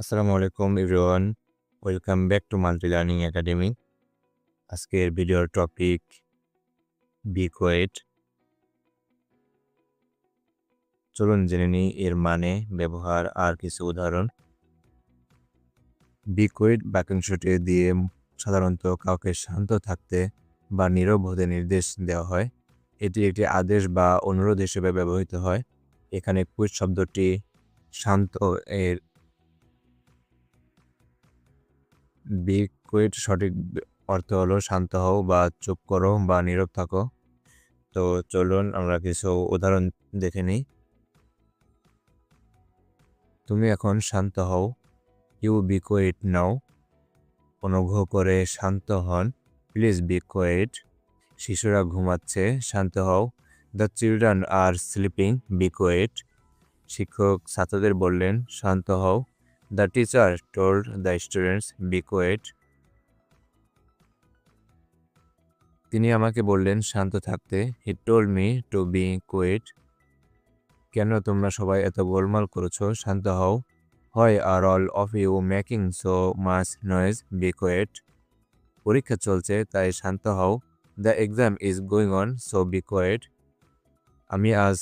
আসসালামু আলাইকুম everyone, welcome back to multi learning academy. আজকের ভিডিওর টপিক বি কোয়েট। চলুন জেনে নিই এর মানে ব্যবহার আর কিছু উদাহরণ। বি কোয়েট বাক্যাংশটি দিয়ে সাধারণত কাউকে শান্ত থাকতে বা নীরব হতে নির্দেশ দেওয়া হয়। এটি একটি আদেশ বা অনুরোধ হিসেবে ব্যবহৃত হয়। এখানে কুইট শব্দটি শান্ত এর কুইট সঠিক অর্থ হলো শান্ত হও বা চুপ করো বা নীরব থাকো। তো চলুন আমরা কিছু উদাহরণ দেখে নিই। তুমি এখন শান্ত হও। ইউ বি কোয়েট নাও অনুগ্রহ করে শান্ত হন। প্লিজ বি কোয়েট শিশুরা ঘুমাচ্ছে, শান্ত হও। The children are sleeping be quiet শিক্ষক ছাত্রদের বললেন, শান্ত হও। The teacher told the students be quiet তিনি আমাকে বললেন, শান্ত থাকতে। He told me to be quiet কেন তোমরা সবাই এত গোলমাল করেছ? শান্ত হও। Why are all of you making so much noise be quiet পরীক্ষা চলছে, তাই শান্ত হও। The exam is going on so be quiet আমি আজ,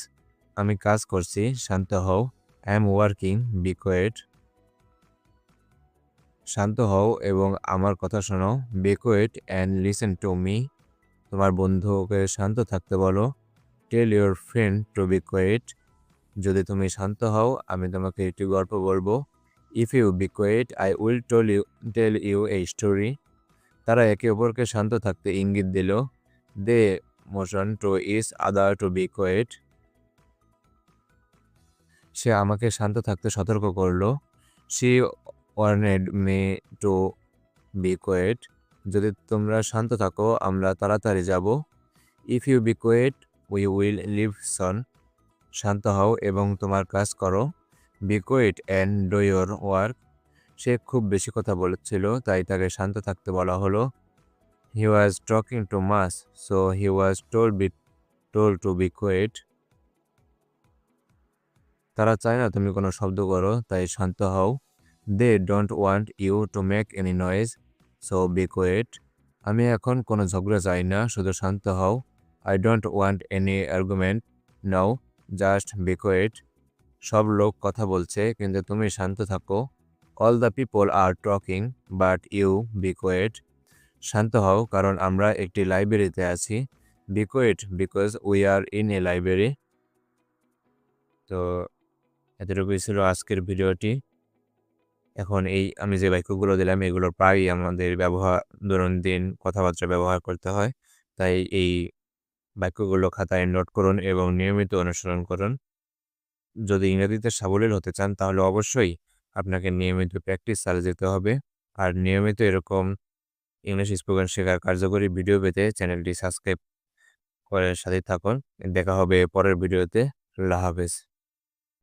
আমি কাজ করছি, শান্ত হও। I am working be quiet শান্ত হও এবং আমার কথা শোনো। Be quiet and listen to me তোমার বন্ধুকে শান্ত থাকতে বলো। Tell your friend to be quiet যদি তুমি শান্ত হও, আমি তোমাকে একটি গল্প বলব। If you be quiet I will tell you tell you এই স্টোরি তারা একে অপরকে শান্ত থাকতে ইঙ্গিত দিল। They motion to each other to be quiet সে আমাকে শান্ত থাকতে সতর্ক করল। She warned me to be quiet. যদি তোমরা শান্ত থাকো, আমরা তাড়াতাড়ি যাব। If you be quiet, we will leave, soon. শান্ত হও এবং তোমার কাজ করো। Be quiet and do your work. সে খুব বেশি কথা বলেছিল, তাই তাকে শান্ত থাকতে বলা হলো। He was talking too much, so he was told be told to be quiet. তারা চায় না তুমি কোনো শব্দ করো, তাই শান্ত হও। They don't want you to make any noise so be quiet আমি এখন কোনো ঝগড়া চাই না, শুধু শান্ত হও। I don't want any argument now just be quiet সব লোক কথা বলছে, কিন্তু তুমি শান্ত থাকো। All the people are talking but you be quiet শান্ত হও, কারণ আমরা একটি লাইব্রেরিতে আছি। Be quiet because we are in a library তো, এতটুকুই ছিল আজকের ভিডিওটি। এখন এই আমি যে বাক্যগুলো দিলাম এগুলো প্রায়ই আমাদের ব্যবহার, দৈনন্দিন কথাবার্তা ব্যবহার করতে হয়। তাই এই বাক্যগুলো খাতায় নোট করুন এবং নিয়মিত অনুসরণ করুন। যদি ইংরেজিতে সাবলীল হতে চান, তাহলে অবশ্যই আপনাকে নিয়মিত প্র্যাকটিস চালিয়ে যেতে হবে। আর নিয়মিত এরকম ইংলিশ স্পোকেন শেখার কার্যকরী ভিডিও পেতে চ্যানেলটি সাবস্ক্রাইব করে সাথে থাকুন। দেখা হবে পরের ভিডিওতে আল্লাহ হাফেজ।